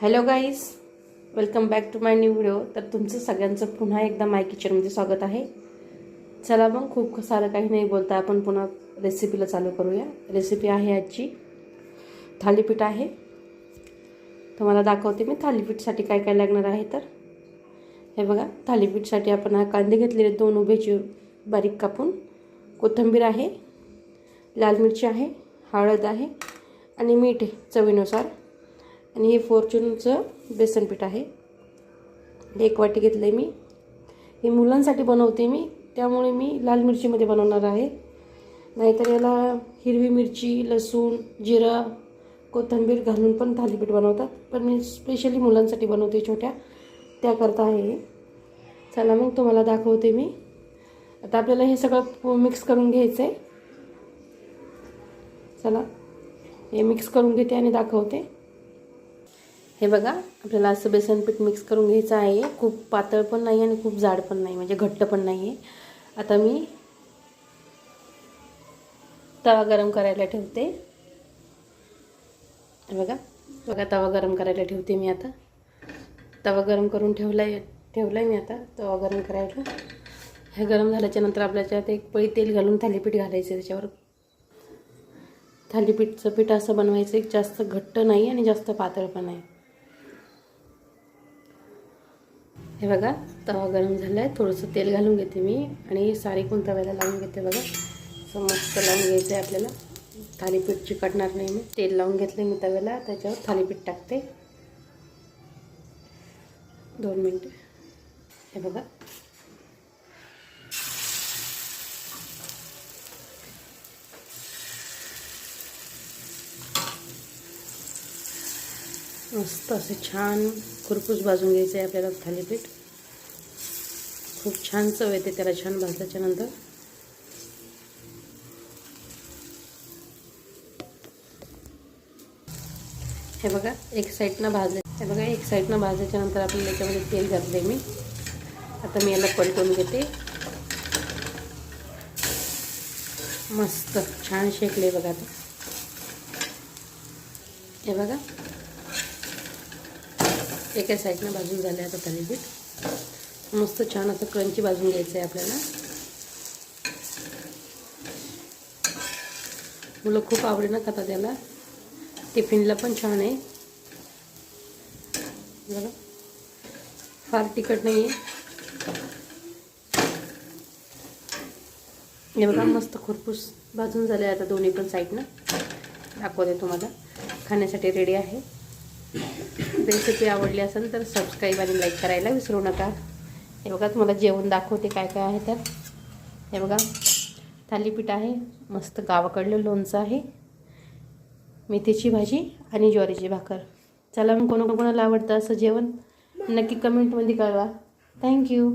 Hello guys welcome back to my new video. तर तुमचं सगळ्यांचं पुन्हा एकदा माय किचनमध्ये स्वागत आहे. चला मग खूप सारं काही नाही बोलता आपण पुन्हा रेसिपीला चालू करूया. रेसिपी आहे आजची थालीपीठ आहे. तुम्हाला दाखवते मी थालीपीठसाठी काय काय लागणार आहे तर. हे बघा थालीपीठसाठी आपण हा कांदे घेतलेले दोन उभेचे बारीक कापून. कोथिंबीर आहे लाल मिरची आहे हळद आहे आणि मीठ आहे चवीनुसार. आणि हे फॉर्च्यूनचं बेसनपीठ आहे. एक वाटी घेतलं आहे मी. हे मुलांसाठी बनवते मी. त्यामुळे मी लाल मिरचीमध्ये बनवणार आहे. नाहीतर याला हिरवी मिरची लसूण जिरं कोथिंबीर घालून पण थालीपीठ बनवतात. पण मी स्पेशली मुलांसाठी बनवते छोट्या. त्याकरता आहे हे. चला मग तुम्हाला दाखवते मी. आता आपल्याला हे सगळं मिक्स करून घ्यायचं आहे चला. हे मिक्स करून घेते आणि दाखवते. हे बघा आपल्याला असं बेसन पीठ मिक्स करून घ्यायचं आहे. खूप पातळ पण नाही आणि खूप जाड पण नाही म्हणजे घट्ट पण नाही आहे आता मी तवा गरम करायला ठेवते. हे बघा बघा तवा गरम करायला ठेवते मी आता. तवा गरम करून ठेवला आहे ठेवला आहे मी आता तवा गरम करायला. हे गरम झाल्याच्यानंतर आपल्याच्यात एक पळी तेल घालून थालीपीठ घालायचं त्याच्यावर. थालीपीठचं पीठ असं बनवायचं एक जास्त घट्ट नाही आणि जास्त पातळ पण नाही. हे बघा तवा गरम झाला आहे थोडंसं तेल घालून घेते मी आणि सारीकून तव्याला लावून घेते बघा. असं मस्त लावून घ्यायचं आहे आपल्याला. थालीपीठ चिकटणार नाही मी. तेल लावून घेतले मी तव्याला. त्याच्यावर थालीपीठ टाकते. दोन मिनटं. हे बघा. मस्त असं छान खुरपूस भाजून घ्यायचं आहे आपल्याला थालीपीठ. खूप छान चव येते त्याला छान भाजल्याच्या नंतर. हे बघा एक साईडनं भाजले. हे बघा एक साईडनं भाजल्याच्या नंतर आपल्याला याच्यामध्ये तेल घातले मी. आता मी याला पलटून घेते. मस्त छान शेकले बघा आता. हे बघा एका साईडनं भाजून झालं आता थालीपीठ मस्त छान असं क्रंची भाजून घ्यायचं आहे आपल्याला. मुलं खूप आवडीनं खातात त्याला टिफिनला पण छान आहे. बघा. फार तिखट नाही आहे हे बघा मस्त खुरपूस भाजून झाले आता दोन्ही पण साईडनं. दाखवते तुम्हाला. खाण्यासाठी रेडी आहे. रेसिपी आवडली असेल तर सबस्क्राईब आणि लाईक करायला विसरू नका. हे बघा तुम्हाला जेवण दाखवते काय काय आहे तर. हे बघा थालीपीठ आहे मस्त गावाकडलं लोणचं आहे मेथीची भाजी आणि ज्वारीची भाकर. चला मग कोणाकोणाला आवडतं असं जेवण नक्की कमेंटमध्ये कळवा. थँक्यू